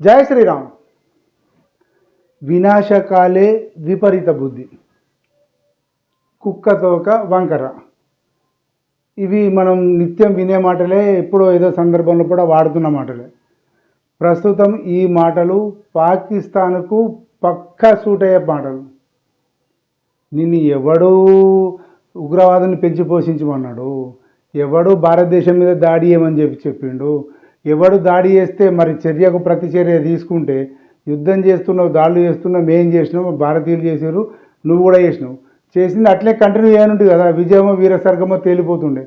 జయ శ్రీరామ్. వినాశకాలే విపరీత బుద్ధి. కుక్కతోక వంకర. ఇవి మనం నిత్యం వినే మాటలే ఎప్పుడో ఏదో సందర్భంలో కూడా వాడుతున్న మాటలే. ప్రస్తుతం ఈ మాటలు పాకిస్తాన్కు పక్కా సూట్ అయ్యే మాటలు. నిన్ను ఎవడూ ఉగ్రవాదాన్ని పెంచి పోషించమన్నాడు? ఎవడు భారతదేశం మీద దాడి చేయమని చెప్పి చెప్పిండు? ఎవడు దాడి చేస్తే మరి చర్యకు ప్రతి చర్య తీసుకుంటే యుద్ధం చేస్తున్నావు దాడులు చేస్తున్నావు మేం చేసినావు భారతీయులు చేసారు నువ్వు కూడా చేసినావు. చేసింది అట్లే కంటిన్యూ చేయనుంటుంది కదా విజయమో వీరసర్గమో తేలిపోతుండే.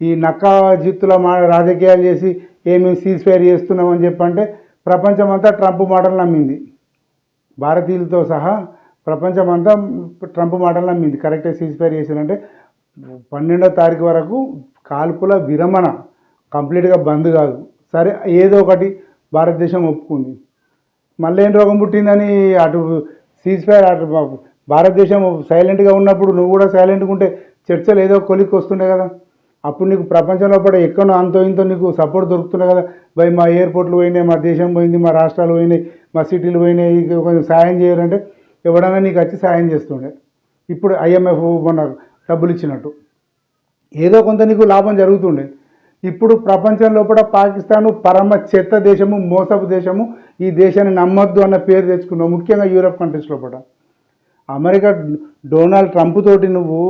ఈ నక్క జిత్తుల మా రాజకీయాలు చేసి ఏమేమి సీజ్ ఫైర్ చేస్తున్నామని చెప్పంటే ప్రపంచమంతా ట్రంప్ మాటలు నమ్మింది. భారతీయులతో సహా ప్రపంచమంతా ట్రంప్ మాటలు నమ్మింది. కరెక్టే సీజ్ ఫైర్ చేశారంటే పన్నెండో తారీఖు వరకు కాల్పుల విరమణ. కంప్లీట్గా బంద్ కాదు. సరే ఏదో ఒకటి భారతదేశం ఒప్పుకుంది. మళ్ళీ ఏం రోగం పుట్టిందని అటు సీజ్ ఫైర్ అటు భారతదేశం సైలెంట్గా ఉన్నప్పుడు నువ్వు కూడా సైలెంట్గా ఉంటే చర్చలు ఏదో కొలిక్కి వస్తుండే కదా. అప్పుడు నీకు ప్రపంచంలో పడే ఎక్కడో అంతో ఇంతో నీకు సపోర్ట్ దొరుకుతుండే కదా. భయ్ మా ఎయిర్పోర్ట్లు పోయినాయి మా దేశం పోయింది మా రాష్ట్రాలు పోయినాయి మా సిటీలు పోయినాయి కొంచెం సాయం చేయాలంటే ఎవడన్నా నీకు వచ్చి సాయం చేస్తుండే. ఇప్పుడు ఐఎంఎఫ్ మొన్న డబ్బులు ఇచ్చినట్టు. ఏదో కొంత నీకు లాభం జరుగుతుండే. ఇప్పుడు ప్రపంచం లోపల పాకిస్తాన్ పరమ చెత్త దేశము మోసపు దేశము. ఈ దేశాన్ని నమ్మొద్దు అన్న పేరు తెచ్చుకున్నావు. ముఖ్యంగా యూరప్ కంట్రీస్ లోపల. అమెరికా డొనాల్డ్ ట్రంప్ తోటి నువ్వు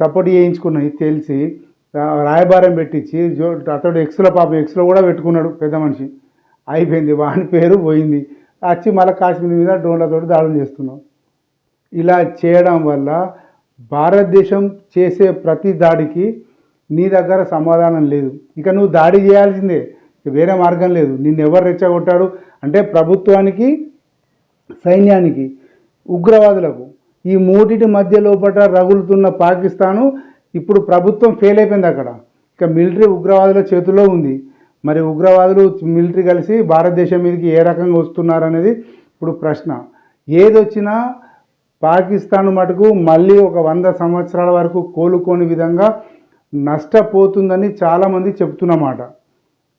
సపోర్ట్ చేయించుకున్నాయి తెలిసి. రాయబారం పెట్టించి జో అతడు ఎక్స్లో పాపం ఎక్స్లో కూడా పెట్టుకున్నాడు పెద్ద మనిషి. అయిపోయింది వాని పేరు పోయింది. వచ్చి మళ్ళీ కాశ్మీర్ మీద డ్రోన్లతో దాడులు చేస్తున్నావు. ఇలా చేయడం వల్ల భారతదేశం చేసే ప్రతి దాడికి నీ దగ్గర సమాధానం లేదు. ఇక నువ్వు దాడి చేయాల్సిందే. వేరే మార్గం లేదు. నిన్ను ఎవరు రెచ్చగొట్టాడు? అంటే ప్రభుత్వానికి సైన్యానికి ఉగ్రవాదులకు. ఈ మూటిటి మధ్య లోపల రగులుతున్న పాకిస్తాను ఇప్పుడు ప్రభుత్వం ఫెయిల్ అయిపోయింది అక్కడ. ఇక మిలిటరీ ఉగ్రవాదుల చేతిలో ఉంది. మరి ఉగ్రవాదులు మిలిటరీ కలిసి భారతదేశం మీదకి ఏ రకంగా వస్తున్నారనేది ఇప్పుడు ప్రశ్న. ఏదొచ్చినా పాకిస్తాన్ మటుకు మళ్ళీ ఒక వంద సంవత్సరాల వరకు కోలుకోని విధంగా నష్టపోతుందని చాలామంది చెప్తున్నమాట.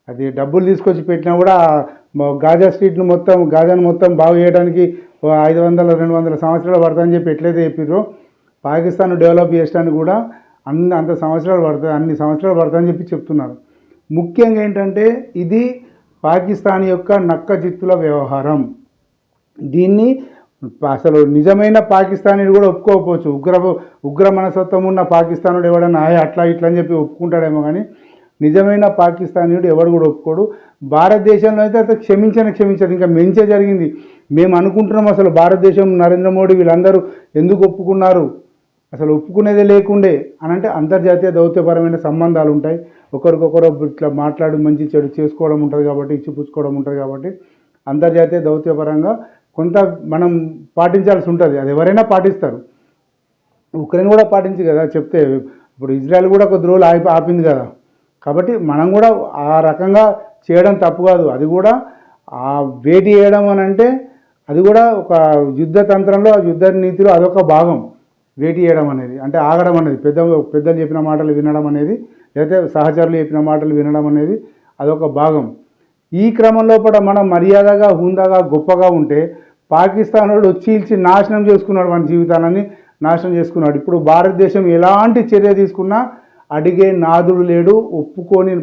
అది డబ్బులు తీసుకొచ్చి పెట్టినా కూడా గాజా స్ట్రీట్ను మొత్తం గాజాను మొత్తం బాగు చేయడానికి ఐదు వందల రెండు వందల సంవత్సరాలు పడుతుందని చెప్పి ఎట్లయితే చెప్పారో పాకిస్తాన్ డెవలప్ చేయడానికి కూడా అన్ని అంత సంవత్సరాలు పడుతుంది అన్ని సంవత్సరాలు పడుతుందని చెప్పి చెప్తున్నారు. ముఖ్యంగా ఏంటంటే ఇది పాకిస్తాన్ యొక్క నక్క జిత్తుల వ్యవహారం. దీన్ని అసలు నిజమైన పాకిస్తానీడు కూడా ఒప్పుకోకపోవచ్చు. ఉగ్ర ఉగ్ర మనస్తత్వం ఉన్న పాకిస్తానుడు ఎవడన్నా ఆయా అట్లా ఇట్లా అని చెప్పి ఒప్పుకుంటాడేమో కానీ నిజమైన పాకిస్తానీయుడు ఎవడు కూడా ఒప్పుకోడు. భారతదేశంలో అయితే అతను క్షమించని క్షమించదు ఇంకా మెంచే జరిగింది. మేము అనుకుంటున్నాం అసలు భారతదేశం నరేంద్ర మోడీ వీళ్ళందరూ ఎందుకు ఒప్పుకున్నారు? అసలు ఒప్పుకునేదే లేకుండే అని అంటే అంతర్జాతీయ దౌత్యపరమైన సంబంధాలు ఉంటాయి. ఒకరికొకరు ఇట్లా మాట్లాడి మంచి చెడు చేసుకోవడం ఉంటుంది కాబట్టి ఇచ్చిపుచ్చుకోవడం ఉంటుంది కాబట్టి అంతర్జాతీయ దౌత్యపరంగా కొంత మనం పాటించాల్సి ఉంటుంది. అది ఎవరైనా పాటిస్తారు. ఉక్రెయిన్ కూడా పాటించి కదా చెప్తే ఇప్పుడు ఇజ్రాయెల్ కూడా కొద్ది రోజులు ఆపి ఆపింది కదా. కాబట్టి మనం కూడా ఆ రకంగా చేయడం తప్పు కాదు. అది కూడా ఆ వేటి చేయడం అని అంటే అది కూడా ఒక యుద్ధ తంత్రంలో యుద్ధ నీతిలో అదొక భాగం. వేటి చేయడం అనేది. అంటే ఆగడం అనేది. పెద్ద పెద్దలు చెప్పిన మాటలు వినడం అనేది లేకపోతే సహచరులు చెప్పిన మాటలు వినడం అనేది అదొక భాగం. ఈ క్రమంలో కూడా మనం మర్యాదగా హుందాగా గొప్పగా ఉంటే పాకిస్తాన్ వాడు చీల్చి నాశనం చేసుకున్నాడు మన జీవితాన్ని నాశనం చేసుకున్నాడు. ఇప్పుడు భారతదేశం ఎలాంటి చర్య తీసుకున్నా అడిగే నాదుడు లేడు ఒప్పుకొని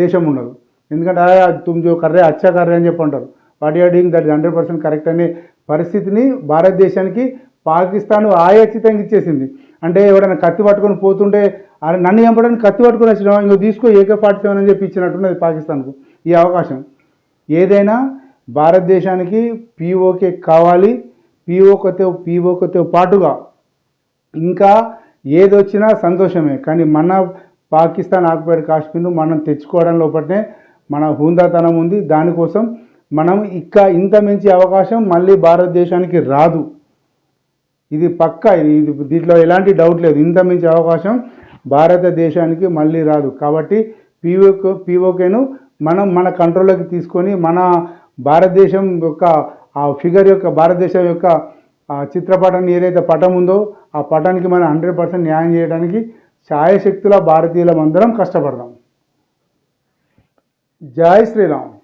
దేశం ఉండదు. ఎందుకంటే "ఆ, తుమ్ జో కర్రే అచ్చా కర్రే అని చెప్పి అంటారు what are doing that hundred percent correct అనే పరిస్థితిని భారతదేశానికి పాకిస్తాన్ ఆయాచితంగా ఇచ్చేసింది. అంటే ఎవరైనా కత్తి పట్టుకొని పోతుంటే నన్ను చంపడానికి కత్తి పట్టుకొని వచ్చినా ఇంకో తీసుకో ఏకే ఫార్టీ సెవెన్ అని చెప్పి ఇచ్చినట్టున్నది పాకిస్తాన్కు ఈ అవకాశం. ఏదైనా భారతదేశానికి పీఓకే కావాలి. పీఓకతో పీఓకతో పాటుగా ఇంకా ఏదొచ్చినా సంతోషమే. కానీ మన పాకిస్తాన్ ఆక్యుపైడ్ కాశ్మీర్ను మనం తెచ్చుకోవడం లోపలనే మన హుందాతనం ఉంది. దానికోసం మనం ఇక ఇంత మించి అవకాశం మళ్ళీ భారతదేశానికి రాదు. ఇది పక్క. ఇది ఇది దీంట్లో ఎలాంటి డౌట్ లేదు. ఇంత మించి అవకాశం భారతదేశానికి మళ్ళీ రాదు. కాబట్టి పీఓకే పీఓకేను మనం మన కంట్రోల్లోకి తీసుకొని మన భారతదేశం యొక్క ఆ ఫిగర్ యొక్క భారతదేశం యొక్క చిత్రపటాన్ని ఏదైతే పటం ఉందో ఆ పటానికి మనం హండ్రెడ్ పర్సెంట్ న్యాయం చేయడానికి ఛాయశక్తుల భారతీయులం అందరం కష్టపడదాం. జై శ్రీరామ్.